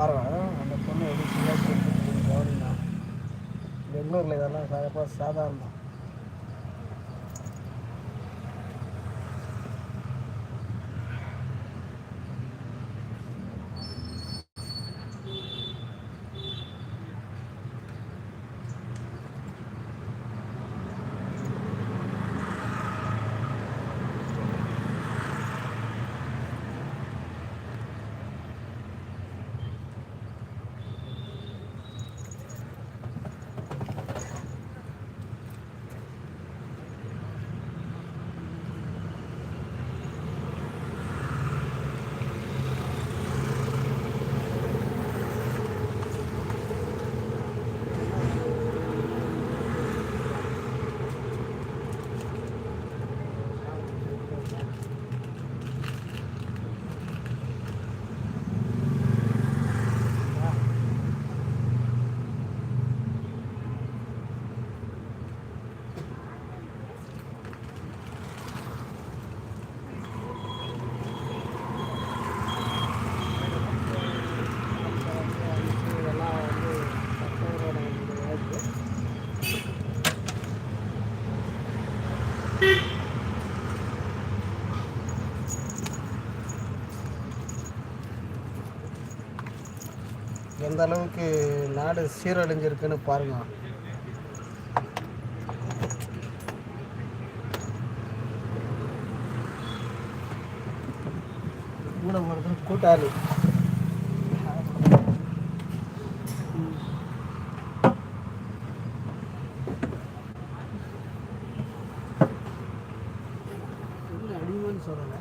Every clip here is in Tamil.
பாருங்க. அந்த பொண்ணு எப்படி சிவாஜி கவனிங்க பெங்களூரில் இதெல்லாம் சாதாரணம் இதெல்லாம் வந்து கஷ்டங்களோட வாய்ப்பு எந்த அளவுக்கு நாடு சீரழிஞ்சிருக்குன்னு பாருங்க. கூட ஒருத்தர் கூட்டாளி. சொல்லலை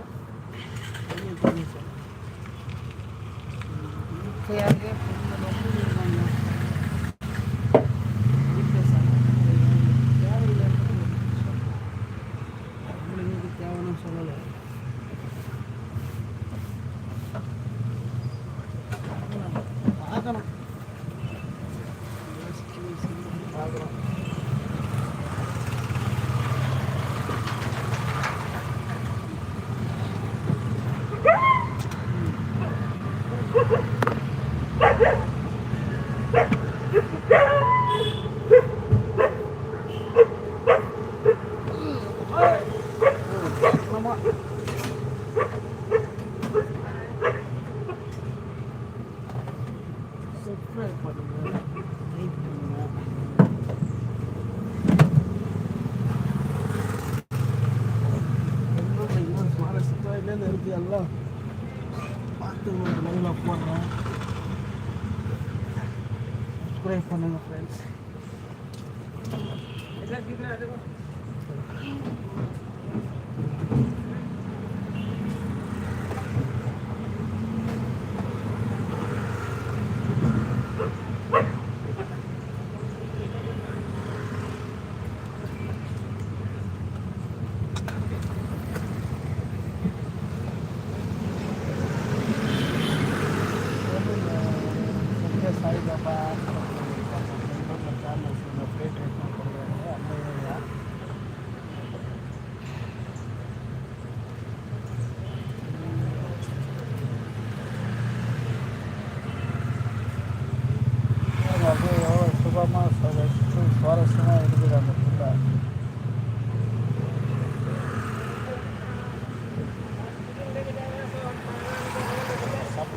பார்த்து உங்களுக்கு லைவில் போடுறேன் சப்ஸ்கிரைப் பண்ணுங்க ஃப்ரெண்ட்ஸ்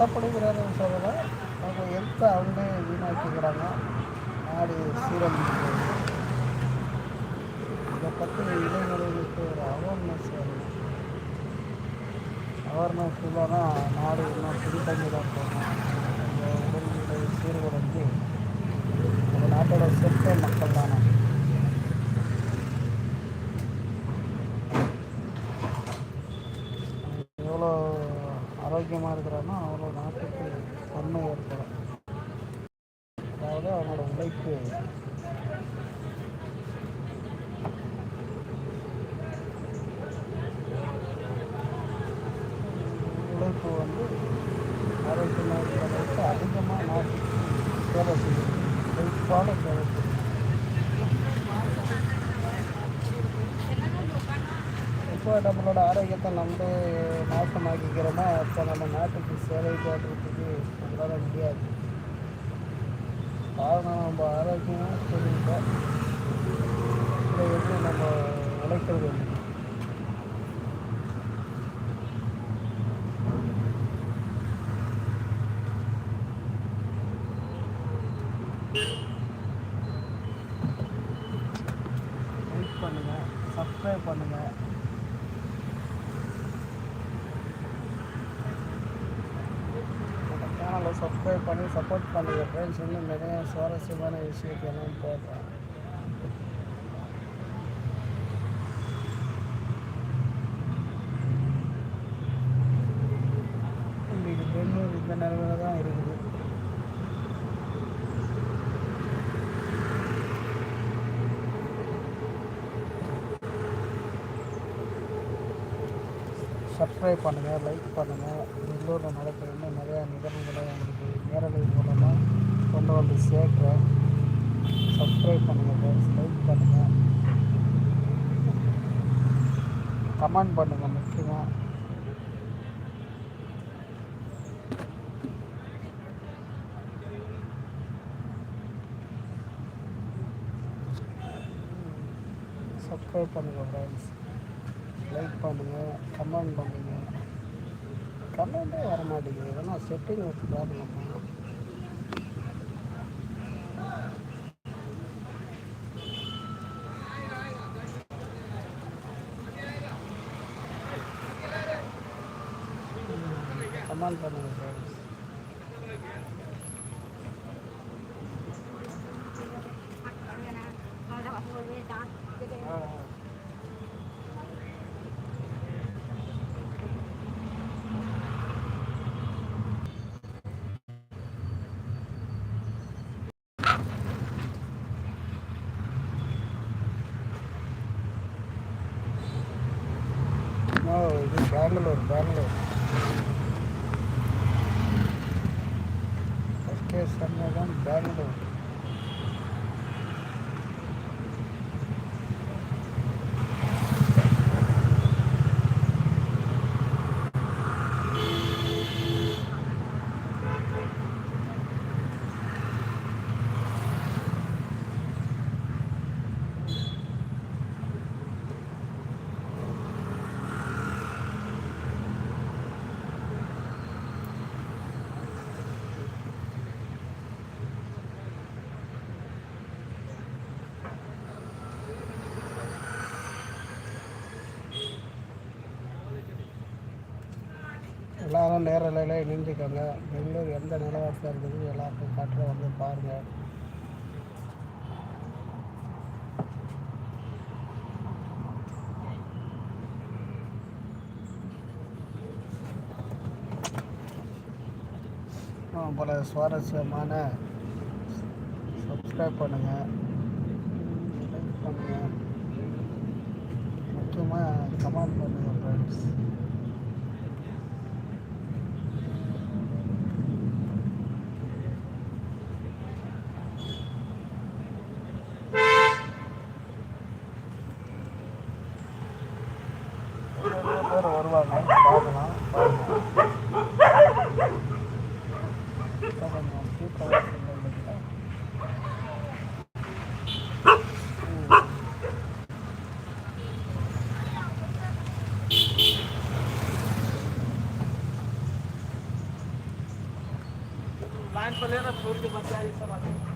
சட்டப்படுகிறாருன்னு சொல்லலை. அவங்க ஹெல்த்தை அவங்களே வீணாக்கிக்கிறாங்க நாடு சீரழிஞ்சு இதை பற்றி இளைஞர்களுக்கு ஒரு அவேர்னஸ் வேணும். அவேர்னஸ் இல்லைன்னா நாடு இன்னும் பின்தங்கி தான் போகணும் இந்த உடல்நிலை சீர்குலைஞ்சு நம்ம நாட்டோட சொத்த மக்கள் தானே எவ்வளோ ஆரோக்கியமாக இருக்கிறானோ அவ்வளோ நாட்டுக்கு நன்மை ஏற்படும் அதாவது அவனோட உழைப்பு. உழைப்பு வந்து ஆரோக்கியமாக அதிகமாக நாட்டுக்கு வேலை செய்யும் உழைப்பான சேவை செய்யும் எப்போ நம்மளோட ஆரோக்கியத்தை நம்ம நாசமாக்கிக்கிறோமோ? அப்போ நம்ம நாட்டுக்கு சேவை பண்ணுறதுக்கு நம்மளால் முடியாது. காரணம் நம்ம ஆரோக்கியமும் சரியில்லை இதை எப்படி நம்ம உழைக்கிறது? பண்ணுங்கள் சப்ஸ்கிரைப் பண்ணுங்கள் நம்ம சேனலை சப்ஸ்கிரைப் பண்ணி சப்போர்ட் பண்ணுங்கள் ஃப்ரெண்ட்ஸ் இன்னும் நிறைய சுவாரஸ்யமான விஷயத்தெல்லாம் போடுறேன் இன்றைக்கி பெங்களூர் இந்த நிலைமையில தான் இருக்குது சப்ஸ்கிரைப் பண்ணுங்கள் லைக் பண்ணுங்கள் உள்ளூரில் நடக்கிற இன்னும் நிறையா நிகழ்வுகளை உங்களுக்கு நேரலை மூலமாக கொண்டு வந்து சேர்க்குறேன். சப்ஸ்கிரைப் பண்ணுங்கள் ஃப்ரெண்ட்ஸ் லைக் பண்ணுங்கள் கமெண்ட் பண்ணுங்கள் முக்கியமாக சப்ஸ்கிரைப் பண்ணுங்கள் ஃப்ரெண்ட்ஸ் லைக் பண்ணுங்கள் கமெண்ட் பண்ணுங்கள் கமெண்ட்டே வர மாட்டேங்குது இதெல்லாம் செட்டிங் ஒரு ப்ராப்ளம் கமெண்ட் பண்ணுங்கள் ஃப்ரெண்ட்ஸ் ஆ. இது பெங்களூர் பெங்களூர் எஸ்கே சண்முகம் பெங்களூர் எல்லாரும் நேரலையில் இணைஞ்சுக்கோங்க பெங்களூர் எந்த நிலவரத்தில் இருக்குது எல்லாருக்கும் காட்டுற வந்து பாருங்கள் பல சுவாரஸ்யமான சப்ஸ்கிரைப் பண்ணுங்கள் லைக் பண்ணுங்கள் முக்கியமாக கமெண்ட் பண்ணுங்கள் ஃப்ரெண்ட்ஸ் लाइन पर लेना छोड़ के बच्चा ये सब आते हैं